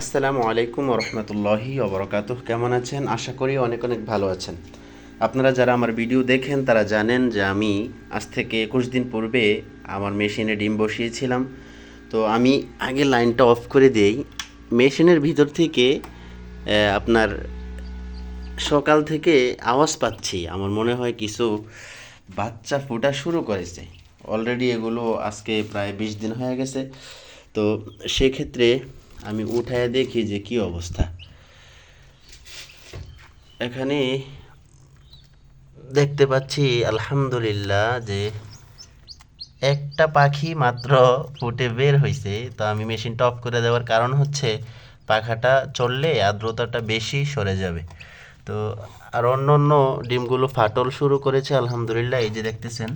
আসসালামু আলাইকুম রহমতুল্লাহি অবরকাত কেমন আছেন? আশা করি অনেক অনেক ভালো আছেন। আপনারা যারা আমার ভিডিও দেখেন, তারা জানেন যে আমি আজ থেকে একুশ দিন পূর্বে আমার মেশিনে ডিম বসিয়েছিলাম। তো আমি আগে লাইনটা অফ করে দেই। মেশিনের ভিতর থেকে আপনার সকাল থেকে আওয়াজ পাচ্ছি। আমার মনে হয় কিছু বাচ্চা ফোটা শুরু করেছে। অলরেডি এগুলো আজকে প্রায় বিশ দিন হয়ে গেছে। তো সেক্ষেত্রে আমি উঠায় দেখি যে কি অবস্থা। এখানে দেখতে পাচ্ছি, আলহামদুলিল্লাহ, যে একটা পাখি মাত্র ফুটে বের হয়েছে তো আমি মেশিনটা অফ করে দেওয়ার কারণ হচ্ছে, পাখাটা চললে আর্দ্রতাটা বেশি সরে যাবে। তো আর অন্য অন্য ডিমগুলো ফাটল শুরু করেছে, আলহামদুলিল্লাহ। এই যে দেখতেছেন,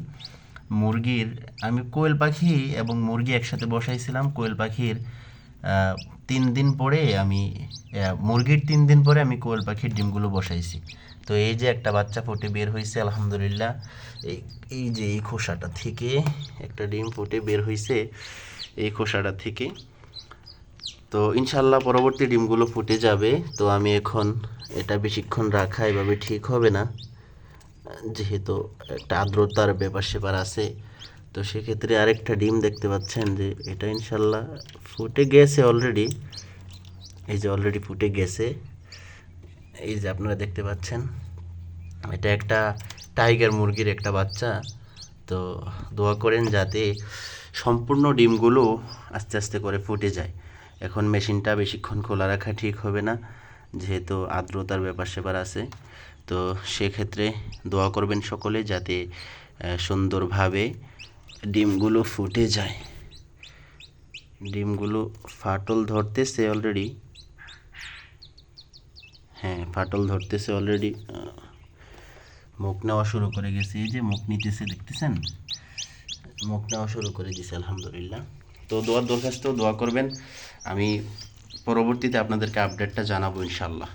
মুরগির, আমি কোয়েল পাখি এবং মুরগি একসাথে বসাইছিলাম। কোয়েল পাখির তিন দিন পরে আমি মুরগির তিন দিন পরে আমি কোয়েল পাখির ডিমগুলো বসাইছি। তো এই যে একটা বাচ্চা ফুটে বের হয়েছে আলহামদুলিল্লাহ, এই যে এই খোসাটা থেকে একটা ডিম ফুটে বের হয়েছে এই খোসাটা থেকে। তো ইনশাল্লাহ পরবর্তী ডিমগুলো ফুটে যাবে। তো আমি এখন এটা বেশিক্ষণ রাখা এভাবে ঠিক হবে না। যেহেতু একটা আর্দ্রতার ব্যাপার স্যাপার আছে তো সেক্ষেত্রে আরেকটা ডিম দেখতে পাচ্ছেন যে এটা ইনশাল্লাহ ফুটে গেছে অলরেডি এই যে অলরেডি ফুটে গেছে। এই যে আপনারা দেখতে পাচ্ছেন, এটা একটা টাইগার মুরগির একটা বাচ্চা। তো দোয়া করেন যাতে সম্পূর্ণ ডিমগুলো আস্তে আস্তে করে ফুটে যায়। এখন মেশিনটা বেশিক্ষণ খোলা রাখা ঠিক হবে না, যেহেতু আর্দ্রতার ব্যাপার স্যাপার আছে। তো সেক্ষেত্রে দোয়া করবেন সকলে যাতে সুন্দরভাবে ডিমগুলো ফুটে যায়। ডিমগুলো ফাটল ধরতেছে অলরেডি হ্যাঁ ফাটল ধরতেছে অলরেডি মুখ নেওয়া শুরু করে গেছে। এই যে মুখ নিতেছে, দেখতেছেন? মুখ নেওয়া শুরু করে দিছে, আলহামদুলিল্লাহ। তো দোয়ার দরখাস্ত দোয়া করবেন। আমি পরবর্তীতে আপনাদেরকে আপডেটটা জানাব ইনশাল্লাহ